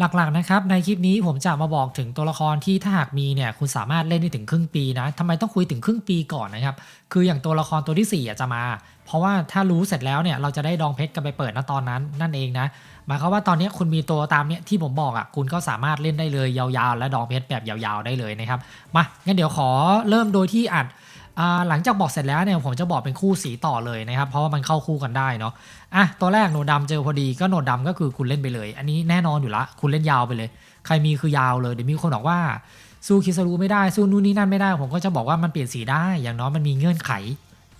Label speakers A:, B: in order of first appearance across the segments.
A: หลักๆนะครับในคลิปนี้ผมจะมาบอกถึงตัวละครที่ถ้าหากมีเนี่ยคุณสามารถเล่นได้ถึงครึ่งปีนะทำไมต้องคุยถึงครึ่งปีก่อนนะครับ คืออย่างตัวละครตัวที่4อะจะมา เพราะว่าถ้ารู้เสร็จแล้วเนี่ยเราจะได้ดองเพชรกันไปเปิดณตอนนั้นนั่นเองนะหมายความว่าตอนนี้คุณมีตัวตามเนี้ยที่ผมบอกอะคุณก็สามารถเล่นได้เลยยาวๆ และดองเพชรแบบยาวๆได้เลยนะครับมางั้นเดี๋ยวขอเริ่มโดยที่อัดอ่า หลังจากบอกเสร็จแล้วเนี่ยผมจะบอกเป็นคู่สีต่อเลยนะครับ เพราะว่ามันเข้าคู่กันได้เนาะอะตัวแรกโนดดำเจอพอดีก็โนดดำก็คือคุณเล่นไปเลย อันนี้แน่นอนอยู่ละ คุณเล่นยาวไปเลย ใครมีคือยาวเลยเดี๋ยวมีคนบอกว่าสู้คิสรูไม่ได้สู้นู่นนี่นั่นไม่ได้ ผมก็จะบอกว่ามันเปลี่ยนสีได้ อย่างน้อยมันมีเงื่อนไข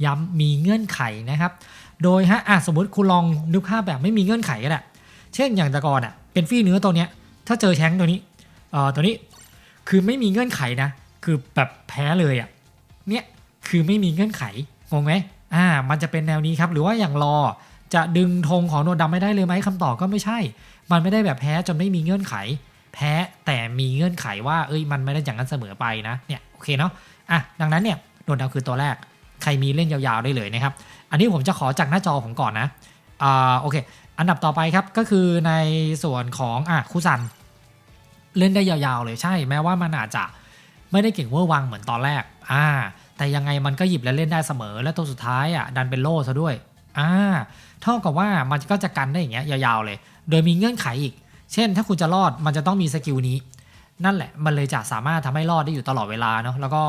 A: ย้ำมีเงื่อนไขนะครับ โดยฮะอะสมมติคุณลองนึกภาพแบบไม่มีเงื่อนไขก็ได้เช่นอย่างต่ก่อนอะเป็นฟี่เนื้อตัวเนี้ยถ้าเจอแชงตัวนี้เอ่อตัวนี้คือไม่มีเงื่อนไขนะ คือแบบแพ้เลยอะเนี่ย คือไม่มีเงื่อนไขงงไหมอ่า มันจะเป็นแนวนี้ครับหรือว่าอย่างรอจะดึงธงของโนดดำไม่ได้เลยไหมคำตอบก็ไม่ใช่ มันไม่ได้แบบแพ้จนไม่มีเงื่อนไข แพ้แต่มีเงื่อนไขว่าเอ้ยมันไม่ได้อย่างนั้นเสมอไปนะเนี่ยโอเคเนาะอะดังนั้นเนี่ยโนดดำคือตัวแรก ใครมีเล่นยาวๆได้เลยนะครับ อันนี้ผมจะขอจากหน้าจอผมก่อนนะอ่าโอเค อันดับต่อไปครับก็คือในส่วนของอะคูซันเล่นได้ยาวๆเลยใช่ แม้ว่ามันอาจจะไม่ได้เก่งเวอร์วังเหมือนตอนแรกอ่า แต่ยังไงมันก็หยิบและเล่นได้เสมอ และตัวสุดท้ายอะดันเป็นโล่ซะด้วยอ่าเท่ากับว่ามันก็จะกันได้อย่างเงี้ยยาวๆเลย โดยมีเงื่อนไขอีก เช่น ถ้าคุณจะรอดมันจะต้องมีสกิลนี้ นั่นแหละมันเลยจะสามารถทำให้รอดได้อยู่ตลอดเวลาเนาะแล้วก็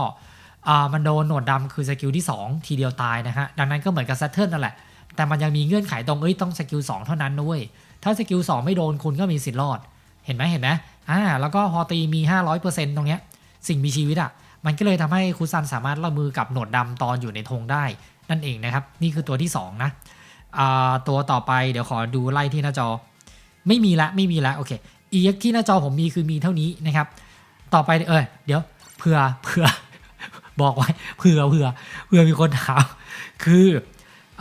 A: อ่ามันโดนหนวดดำคือสกิลที่ 2 ทีเดียวตายนะฮะดังนั้นก็เหมือนกับแซตเทิลนั่นแหละแต่มันยังมีเงื่อนไขตรงเอ้ยต้องสกิล2เท่านั้นด้วยถ้าสกิล2ไม่โดนคุณก็มีสิทธิ์รอด เห็นไหมเห็นไหมอ่าแล้วก็พอตีมี 500%ตรงเนี้ยสิ่งมีชีวิตอะ มันก็เลยทำให้คุซันสามารถรับมือกับหนวดดำตอนอยู่ในธงได้ นั่นเองนะครับ นี่คือตัวที่ 2 นะตัวต่อไปเดี๋ยวขอดูไล่ที่หน้าจอ ไม่มีละไม่มีละโอเคอีกที่หน้าจอผมมีคือมีเท่านี้นะครับ ต่อไปเออเดี๋ยวเผื่อเผื่อบอกไว้เผื่อเผื่อเผื่อมีคนถามคือ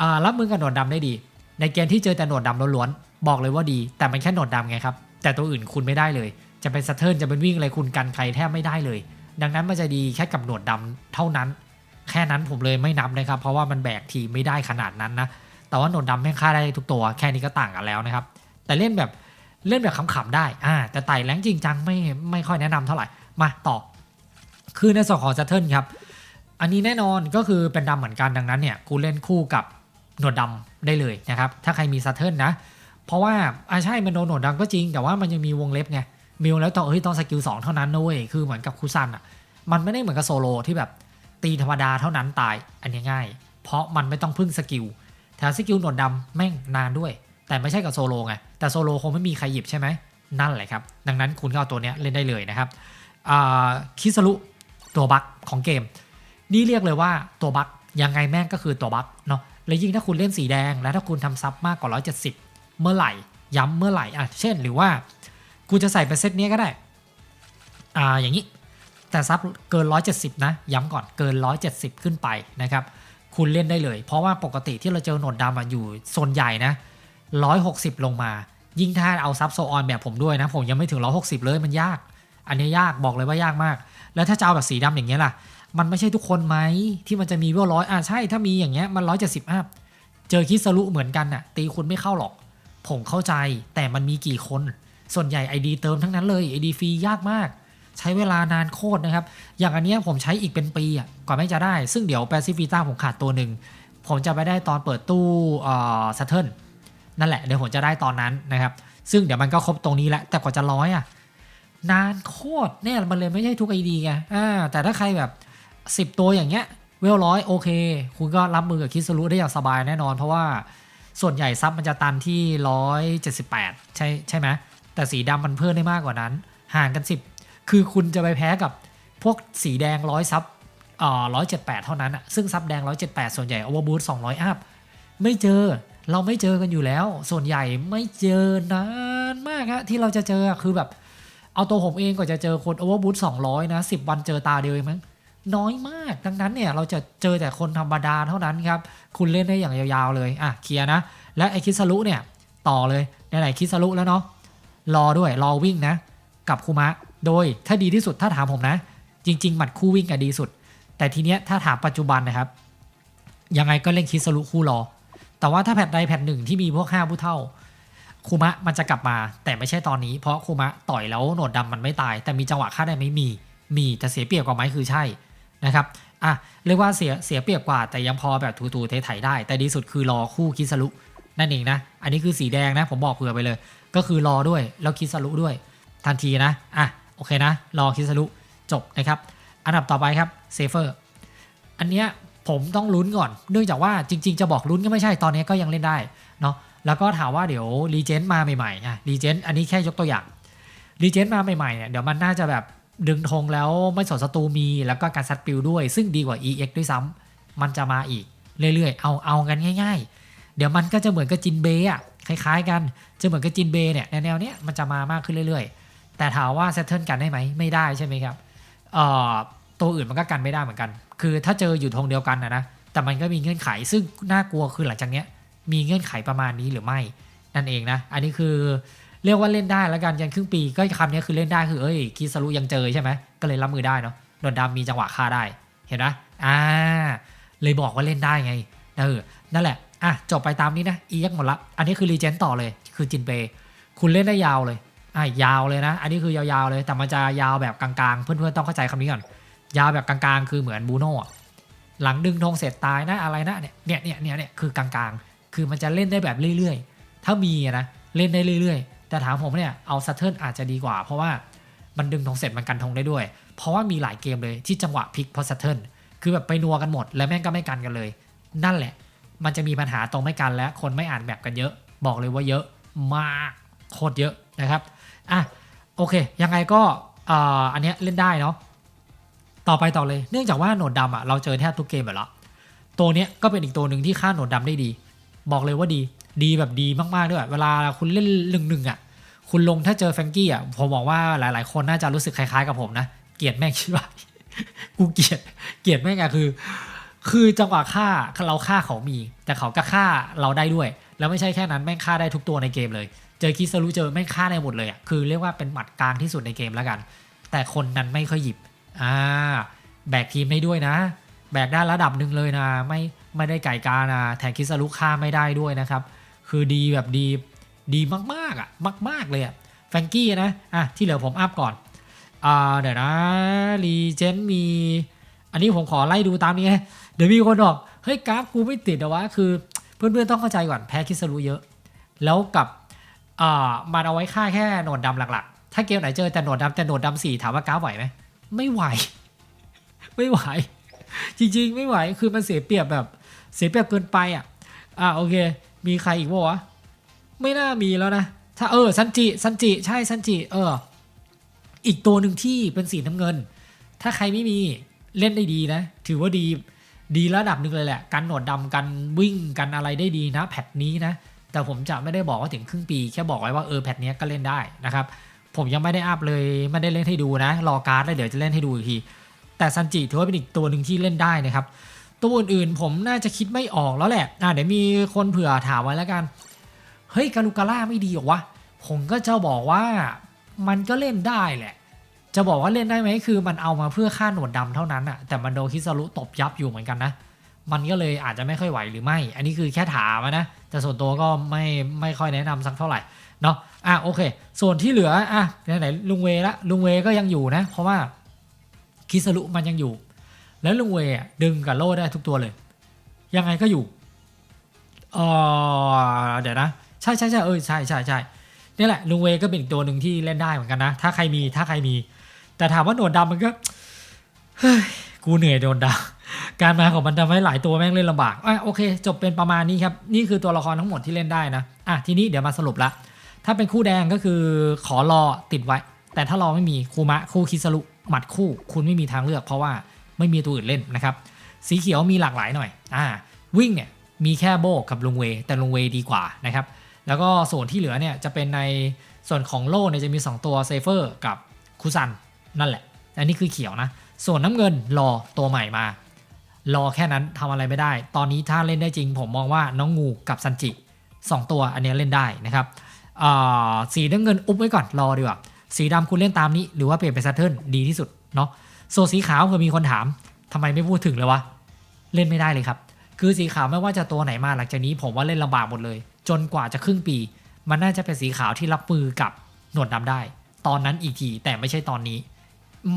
A: อรับมือกับหนวดดำได้ดี ในเกมที่เจอแต่หนวดดำล้วนๆบอกเลยว่าดี แต่มันแค่หนวดดำไงครับแต่ตัวอื่นคุณไม่ได้เลย จะเป็นสะเทิร์นจะเป็นวิ่งอะไรคุณกันใครแทบไม่ได้เลย ดังนั้นมันจะดีแค่กับหนวดดำเท่านั้น แค่นั้นผมเลยไม่นับนะครับ เพราะว่ามันแบกทีไม่ได้ขนาดนั้นนะ แต่ว่าหนวดดำแม่งฆ่าได้ทุกตัว แค่นี้ก็ต่างกันแล้วนะครับ แต่เล่นแบบเล่นแบบขำๆได้อ่าแต่ไต่แรงจริงจังไม่ไม่ค่อยแนะนำเท่าไหร่ มาต่อ คือในส่วนของซัตเทิลครับ อันนี้แน่นอนก็คือเป็นดำเหมือนกันดังนั้นเนี่ยกูเล่นคู่กับหนวดดำได้เลยนะครับ ถ้าใครมีซัตเทิลนะ เพราะว่าอ่าใช่มันโดนหนวดดำก็จริง แต่ว่ามันยังมีวงเล็บไง มีวงเล็บต้องเฮ้ยต้องสกิลสองเท่านั้นนะเว้ยคือเหมือนกับคูซันอะมันไม่ได้เหมือนกับโซโลที่แบบตีธรรมดาเท่านั้นตายอันนี้ง่าย เพราะมันไม่ต้องพึ่งสกิลแถมสกิลหนวดดำแม่งนานด้วย แต่ไม่ใช่กับโซโลไงแต่โซโลคงไม่มีใครหยิบใช่ไหมนั่นแหละครับ ดังนั้นคุณก็เอาตัวเนี้ยเล่นได้เลยนะครับคิสรุตัวบัคของเกม นี่เรียกเลยว่าตัวบัคยังไงแม่งก็คือตัวบัคเนาะแล้วยิ่งถ้าคุณเล่นสีแดง แล้วถ้าคุณทำซับมากกว่า 170 เมื่อไหร่ ย้ำเมื่อไหร่อะเช่นหรือว่า กูจะใส่เป็นเซตนี้ก็ได้ อ่า อย่างนี้ แต่ซับเกิน 170 นะ ย้ำก่อน เกิน 170 ขึ้นไปนะครับ คุณเล่นได้เลย เพราะว่าปกติที่เราเจอหนวดดำอยู่โซนใหญ่นะ 160 ลงมา ยิ่งถ้าเอาซับโซออนแบบผมด้วยนะ ผมยังไม่ถึง 160 เลย มันยาก อันนี้ยาก บอกเลยว่ายากมาก แล้วถ้าจะเอาแบบสีดำอย่างเงี้ยล่ะ มันไม่ใช่ทุกคนไหมที่มันจะมีเวลร้อยอะใช่ ถ้ามีอย่างเงี้ย มัน 170อัพเจอคิสรุเหมือนกันน่ะ ตีคุณไม่เข้าหรอก ผมเข้าใจ แต่มันมีกี่คน ส่วนใหญ่ ID เติมทั้งนั้นเลย ID ฟรียากมาก ใช้เวลานานโคตรนะครับ อย่างอันนี้ผมใช้อีกเป็นปีอะกว่าไม่จะได้ ซึ่งเดี๋ยวแปซิฟิต้าผมขาดตัวหนึ่ง ผมจะไปได้ตอนเปิดตู้เอ่อซัตเทิลนั่นแหละ เดี๋ยวผมจะได้ตอนนั้นนะครับ ซึ่งเดี๋ยวมันก็ครบตรงนี้แหละแต่กว่าจะร้อยอะนานโคตรเนี่ยมันเลยไม่ใช่ทุกไอดีไงอ่าแต่ถ้าใครแบบ 10 ตัวอย่างเงี้ยเวลร้อยโอเค คุณก็รับมือกับคิสรุได้อย่างสบายแน่นอน เพราะว่าส่วนใหญ่ซับมันจะตันที่ 178 ใช่ใช่ไหม แต่สีดำมันเพิ่มได้มากกว่านั้น ห่างกัน 10 คือคุณจะไปแพ้กับพวกสีแดงร้อยซับอ่อร้อยเจ็ดแปดเท่านั้นอะซึ่งซับแดงร้อยเจ็ดแปดส่วนใหญ่โอเวอร์บูทสองร้อยอัพไม่เจอเราไม่เจอกันอยู่แล้ว ส่วนใหญ่ไม่เจอนานมากฮะที่เราจะเจอคือแบบ เอาตัวผมเองก็จะเจอคนโอเวอร์บูท200นะ10วันเจอตาเดียวเองมั้งน้อยมากดังนั้นเนี่ยเราจะเจอแต่คนธรรมดาเท่านั้นครับ คุณเล่นได้อย่างยาวๆเลย อะเคลียร์นะ และไอคิสรุเนี่ย ต่อเลยไหนๆคิสรุแล้วเนาะ รอด้วยรอวิ่งนะ กับคูมะ โดยถ้าดีที่สุดถ้าถามผมนะ จริง ๆ หมัดคู่วิ่งอะดีสุด แต่ทีเนี้ยถ้าถามปัจจุบันนะครับ ยังไงก็เล่นคิสรุคู่รอ แต่ว่าถ้าแพทใดแพทหนึ่งที่มีพวกห้าผู้เท่าคูมะมันจะกลับมา แต่ไม่ใช่ตอนนี้เพราะคูมะต่อยแล้วหนวดดำมันไม่ตาย แต่มีจังหวะฆ่าได้ไหมมี มีแต่เสียเปรียบกว่าไหมคือใช่นะครับอะเรียกว่าเสียเสียเปรียบกว่าแต่ยังพอแบบทูๆไถได้ แต่ดีสุดคือรอคู่คิสรุ นั่นเองนะ อันนี้คือสีแดงนะ ผมบอกเผื่อไปเลย ก็คือรอด้วย แล้วคิดสรุด้วย ทันทีนะ อะ โอเคนะ รอคิดสรุจบนะครับ อันดับต่อไปครับเซฟเฟอร์ อันเนี้ยผมต้องลุ้นก่อน เนื่องจากว่าจริง ๆ จะบอกลุ้นก็ไม่ใช่ ตอนนี้ก็ยังเล่นได้เนาะ แล้วก็ถามว่าเดี๋ยวรีเจนต์มาใหม่ๆอะรีเจนต์อันนี้แค่ยกตัวอย่างรีเจนต์มาใหม่ๆเนี่ย เดี๋ยวมันน่าจะแบบดึงธงแล้วไม่สนศัตรูมี แล้วก็การซัดปิวด้วย ซึ่งดีกว่า EX ด้วยซ้ำมันจะมาอีกเรื่อยๆ เอาเอากันง่าย ๆ เดี๋ยวมันก็จะเหมือนกับจินเบย์อะคล้ายๆ กันจะเหมือนกับจินเบย์เนี่ยแนวเนี้ยมันจะมามากขึ้นเรื่อยๆ แต่ถามว่าเซตเทิลกันได้ไหมไม่ได้ใช่ไหมครับเอ่อตัวอื่นมันก็กันไม่ได้เหมือนกัน คือถ้าเจออยู่ธงเดียวกันนะนะแต่มันก็มีเงื่อนไขซึ่งน่ากลัวคือหลังจากเนี้ยมีเงื่อนไขประมาณนี้หรือไม่นั่นเองนะ อันนี้คือเรียกว่าเล่นได้แล้วกันยันครึ่งปีก็คำนี้คือเล่นได้คือเอ้ยคิสรุยังเจอใช่ไหมก็เลยรับมือได้เนาะโดนดำมีจังหวะฆ่าได้เห็นไหมอ่าเลยบอกว่าเล่นได้ไงเออนั่นแหละ อะจบไปตามนี้นะอียักหมดละ อันนี้คือรีเจนต่อเลย คือจินเปย์คุณเล่นได้ยาวเลยอะยาวเลยนะ อันนี้คือยาวๆเลย แต่มันจะยาวแบบกลางๆ เพื่อนๆต้องเข้าใจคำนี้ก่อน ยาวแบบกลางๆ คือเหมือนบูโน่หลังดึงธงเสร็จตายนะอะไรนะเนี่ยเนี่ยเนี่ยเนี่ยคือกลางๆ คือมันจะเล่นได้แบบเรื่อยๆ ถ้ามีนะเล่นได้เรื่อยๆ แต่ถามผมเนี่ยเอาซัตเทิลอาจจะดีกว่า เพราะว่ามันดึงธงเสร็จมันกันธงได้ด้วย เพราะว่ามีหลายเกมเลยที่จังหวะพลิกเพราะซัตเทิลคือแบบไปนัวกันหมด แล้วแม่งก็ไม่กันกันเลย นั่นแหละ มันจะมีปัญหาตรงไม่กันและคนไม่อ่านแบบกันเยอะ บอกเลยว่าเยอะมากโคตรเยอะนะครับอะโอเค ยังไงก็อ,อันเนี้ยเล่นได้เนาะต่อไปต่อเลยเนื่องจากว่าโหนดดำอะเราเจอแทบทุกเกมแบบแล้วตัวเนี้ยก็เป็นอีกตัวหนึ่งที่ฆ่าโหนดดำได้ดี บอกเลยว่าดีดีแบบดีมากๆด้วยเวลาคุณเล่นหนึ่งหนึ่งอะคุณลงถ้าเจอแฟงกี้อะผมบอกว่าหลาย ๆ คนน่าจะรู้สึกคล้าย ๆ กับผมนะ เกลียดแม่งคิดว่ากูเกลียดเกลียดแม่งอะคือ คือจังหวะฆ่าเราฆ่าเขามี แต่เขาก็ฆ่าเราได้ด้วย แล้วไม่ใช่แค่นั้นแม่งฆ่าได้ทุกตัวในเกมเลย เจอคิสรุเจอแม่งฆ่าได้หมดเลยอะคือเรียกว่าเป็นหมัดกลางที่สุดในเกมแล้วกัน แต่คนนั้นไม่ค่อยหยิบอ่าแบกทีมได้ด้วยนะ แบกได้ระดับหนึ่งเลยนะ ไม่ไม่ได้ไก่กานะแทนคิสรุฆ่าไม่ได้ด้วยนะครับ คือดีแบบดีดีมากๆอะมาก ๆเลยอะแฟงกี้นะอะที่เหลือผมอัพก่อนอ่าเดี๋ยวนะรีเจนมี อันนี้ผมขอไล่ดูตามนี้นะ เดี๋ยวมีคนบอกเฮ้ยกราฟกูไม่ติดอะวะคือเพื่อนๆต้องเข้าใจก่อนแพ้คิสรุเยอะ แล้วกับมันเอาไว้ฆ่าแค่โหนดดำหลักๆ ถ้าเกมไหนเจอแต่โหนดดำแต่โหนดดำสี่ถามว่ากราฟไหวไหมไม่ไหว ไม่ไหว จริงๆ ไม่ไหวคือมันเสียเปรียบแบบเสียเปรียบเกินไปอะอ่าโอเค มีใครอีกบ้างวะไม่น่ามีแล้วนะ ถ้าเออซันจิซันจิใช่ซันจิเออ อีกตัวหนึ่งที่เป็นสีน้ำเงิน ถ้าใครไม่มีเล่นได้ดีนะ ถือว่าดี ดีระดับหนึ่งเลยแหละ กันหนวดดำกันวิ่งกันอะไรได้ดีนะ แพทนี้นะ แต่ผมจะไม่ได้บอกว่าถึงครึ่งปี แค่บอกไว้ว่าเออแพทนี้ก็เล่นได้นะครับ ผมยังไม่ได้อัพเลยไม่ได้เล่นให้ดูนะ รอการ์ดแล้วเดี๋ยวจะเล่นให้ดูอีกที แต่ซันจิถือว่าเป็นอีกตัวหนึ่งที่เล่นได้นะครับ ตัวอื่นๆผมน่าจะคิดไม่ออกแล้วแหละอะเดี๋ยวมีคนเผื่อถามไว้แล้วกัน เฮ้ยกาลูกาล่าไม่ดีหรอวะ ผมก็จะบอกว่ามันก็เล่นได้แหละ จะบอกว่าเล่นได้ไหมคือมันเอามาเพื่อฆ่าหนวดดำเท่านั้นอะแต่มันโดนคิสรุตบยับอยู่เหมือนกันนะ มันก็เลยอาจจะไม่ค่อยไหวหรือไม่ อันนี้คือแค่ถามนะ แต่ส่วนตัวก็ไม่ไม่ค่อยแนะนำสักเท่าไหร่เนาะอะโอเค ส่วนที่เหลืออะไหนๆลุงเวละลุงเวก็ยังอยู่นะ เพราะว่าคิสรุมันยังอยู่ แล้วลุงเวดึงกับโล่ได้ทุกตัวเลย ยังไงก็อยู่เออเดี๋ยวนะ ใช่ใช่ใช่เออใช่ใช่ใช่นี่แหละลุงเวก็เป็นอีกตัวหนึ่งที่เล่นได้เหมือนกันนะ ถ้าใครมีถ้าใครมี แต่ถามว่าโดนดดำมันก็เฮ้ยกูเหนื่อยโดนดำการมาของมันทำให้หลายตัวแม่งเล่นลำบากอะโอเค จบเป็นประมาณนี้ครับ นี่คือตัวละครทั้งหมดที่เล่นได้นะ อะ ทีนี้เดี๋ยวมาสรุปละ ถ้าเป็นคู่แดงก็คือขอรอติดไว้ แต่ถ้ารอไม่มีคูมะคู่คิสรุหมัดคู่ คุณไม่มีทางเลือก เพราะว่าไม่มีตัวอื่นเล่นนะครับ สีเขียวมีหลากหลายหน่อย อ่า วิ่งเนี่ยมีแค่โบกับลุงเว แต่ลุงเวดีกว่านะครับ แล้วก็ส่วนที่เหลือเนี่ยจะเป็นในส่วนของโล่เนี่ยจะมี 2 ตัวเซเฟอร์กับคุซัน นั่นแหละ อันนี้คือเขียวนะ ส่วนน้ำเงินรอตัวใหม่มา รอแค่นั้นทำอะไรไม่ได้ ตอนนี้ถ้าเล่นได้จริง ผมมองว่าน้องงูกับซันจิ 2 ตัวอันนี้เล่นได้นะครับสีน้ำเงินอุบไว้ก่อนรอดีกว่า สีดำคุณเล่นตามนี้ หรือว่าเปลี่ยนเป็นซัตเทิลดีที่สุดเนาะส่วนสีขาวเผื่อมีคนถามทำไมไม่พูดถึงเลยวะ เล่นไม่ได้เลยครับ คือสีขาวไม่ว่าจะตัวไหนมาหลังจากนี้ ผมว่าเล่นลำบากหมดเลย จนกว่าจะครึ่งปี มันน่าจะเป็นสีขาวที่รับมือกับหนวดดำได้ ตอนนั้นอีกทีแต่ไม่ใช่ตอนนี้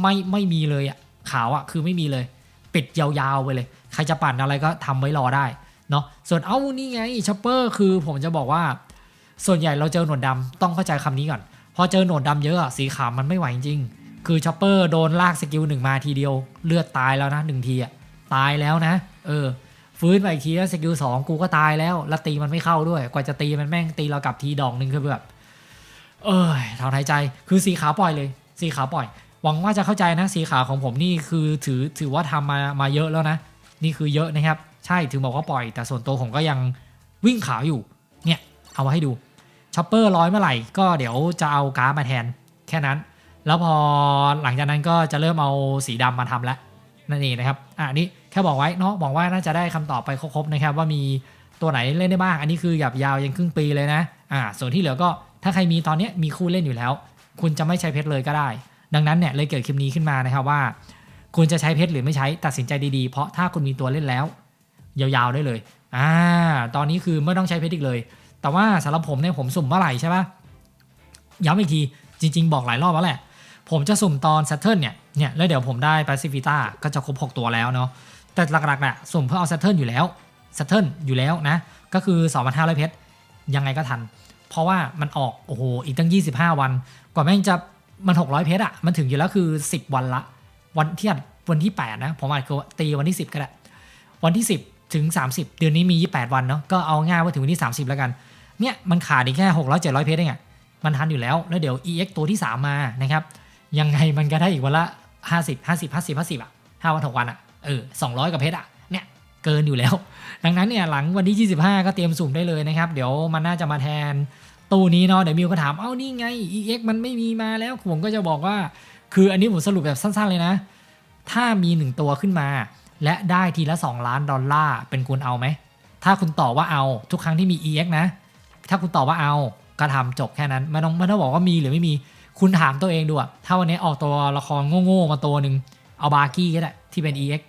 A: ไม่ไม่มีเลยอะขาวอะคือไม่มีเลย ปิดยาวๆไปเลย ใครจะปั่นอะไรก็ทำไว้รอได้เนาะส่วนเอ้านี่ไงชอปเปอร์คือผมจะบอกว่า ส่วนใหญ่เราเจอหนวดดำต้องเข้าใจคำนี้ก่อน พอเจอหนวดดำเยอะสีขาวมันไม่ไหวจริงคือชอปเปอร์โดนลากสกิลหนึ่งมาทีเดียวเลือดตายแล้วนะหนึ่งทีอะตายแล้วนะ เออ ฟื้นไปอีกทีแล้วสกิลสองกูก็ตายแล้ว แล้วตีมันไม่เข้าด้วย กว่าจะตีมันแม่งตีเรากลับทีดอกหนึ่งคือแบบ เอ้ยถอนหายใจคือสีขาวปล่อยเลย สีขาวปล่อย หวังว่าจะเข้าใจนะสีขาวของผมนี่คือถือถือว่าทำมามาเยอะแล้วนะ นี่คือเยอะนะครับ ใช่ถึงบอกว่าปล่อย แต่ส่วนตัวผมก็ยังวิ่งขาวอยู่ เนี่ย เอามาให้ดูช็อปเปอร์ร้อยเมื่อไหร่ก็เดี๋ยวจะเอาการ์ดมาแทนแค่นั้น แล้วพอหลังจากนั้นก็จะเริ่มเอาสีดำมาทำแล้วนั่นเองนะครับอะนี้แค่บอกไว้เนาะบอกว่าน่าจะได้คำตอบไปครบๆนะครับ ว่ามีตัวไหนเล่นได้บ้าง อันนี้คือหยับยาวยังครึ่งปีเลยนะอ่าส่วนที่เหลือก็ถ้าใครมีตอนนี้มีคู่เล่นอยู่แล้ว คุณจะไม่ใช้เพชรเลยก็ได้ ดังนั้นเนี่ยเลยเกิดคลิปนี้ขึ้นมานะครับว่า คุณจะใช้เพชรหรือไม่ใช้ตัดสินใจดีๆ เพราะถ้าคุณมีตัวเล่นแล้ว ยาวๆได้เลยอ่าตอนนี้คือไม่ต้องใช้เพชรอีกเลย แต่ว่าสำหรับผมเนี่ยผมสุ่มเมื่อไหร่ใช่ปะย้ำอีกทีจริง ๆ บอกหลายรอบแล้วแหละ ผมจะสุ่มตอน s ซ t เทิลเนี่ยเนี่ยแล้วเดี๋ยวผมได้ p a c i f i t a ก็จะครบ 6 ตัวแล้วเนาะแต่หลักๆน่ะสุ่มเพื่อเอา s ซ t เทิลอยู่แล้ว s ซ t เทิลอยู่แล้วนะ ก็คือ 2,500 เพชรยังไงก็ทัน เพราะว่ามันออก โอ้โห อีกตั้ง 25 วัน กว่าแม่งจะ มัน 600 เพชรอะมันถึงอยู่แล้วคือ 10 วันละ วันที่อัดวันที่ 8 นะผมอาจจะตีวันที่ 10 ก็ได้ วันที่ 10 ถึง 30 เดือนนี้มี 28 วันเนาะก็เอาง่ายว่าถึงวันที่ 30 แล้วกัน เนี่ยมันขาดอีกแค่ 600 700 เพชรเองอะมันทันอยู่แล้ว แล้วเดี๋ยว EX ตัวที่ 3 มานะครับยังไงมันก็ได้อีกวันละ 50 50 50 50อะ5วัน6วันอะเออ200 กับเพชรอะเนี่ยเกินอยู่แล้ว ดังนั้นเนี่ยหลังวันที่ 25 ก็เตรียมสุ่มได้เลยนะครับเดี๋ยวมันน่าจะมาแทน ตู้นี้เนาะเดี๋ยวมิวก็ถามเอ้านี่ไง EX มันไม่มีมาแล้วผมก็จะบอกว่า คืออันนี้ผมสรุปแบบสั้น ๆ เลยนะ ถ้ามี 1 ตัวขึ้นมา และได้ทีละ 2 ล้านดอลลาร์เป็นคุณเอาไหม ถ้าคุณตอบว่าเอาทุกครั้งที่มี EX นะ ถ้าคุณตอบว่าเอาก็ทำจบแค่นั้นไม่ต้องไม่ต้องบอกว่ามีหรือไม่มีคุณถามตัวเองดูอะถ้าวันนี้ออกตัวละครโง่ๆมาตัวหนึ่งเอาบาร์กี้ก็ได้ที่เป็น EX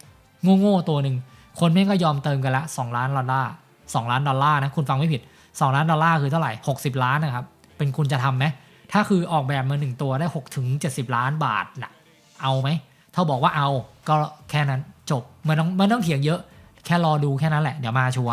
A: โง่ๆตัวหนึ่งคนแม่งก็ยอมเติมกันละ 2 ล้านดอลลาร์2ล้านดอลลาร์นะคุณฟังไม่ผิด 2ล้านดอลลาร์คือเท่าไหร่ 60 ล้านนะครับ เป็นคุณจะทำไหม ถ้าคือออกแบบมาหนึ่งตัวได้ 6 ถึง 70 ล้านบาทนะเอาไหม ถ้าบอกว่าเอาก็แค่นั้นจบไม่ต้องไม่ต้องเถียงเยอะ แค่รอดูแค่นั้นแหละ เดี๋ยวมาชัว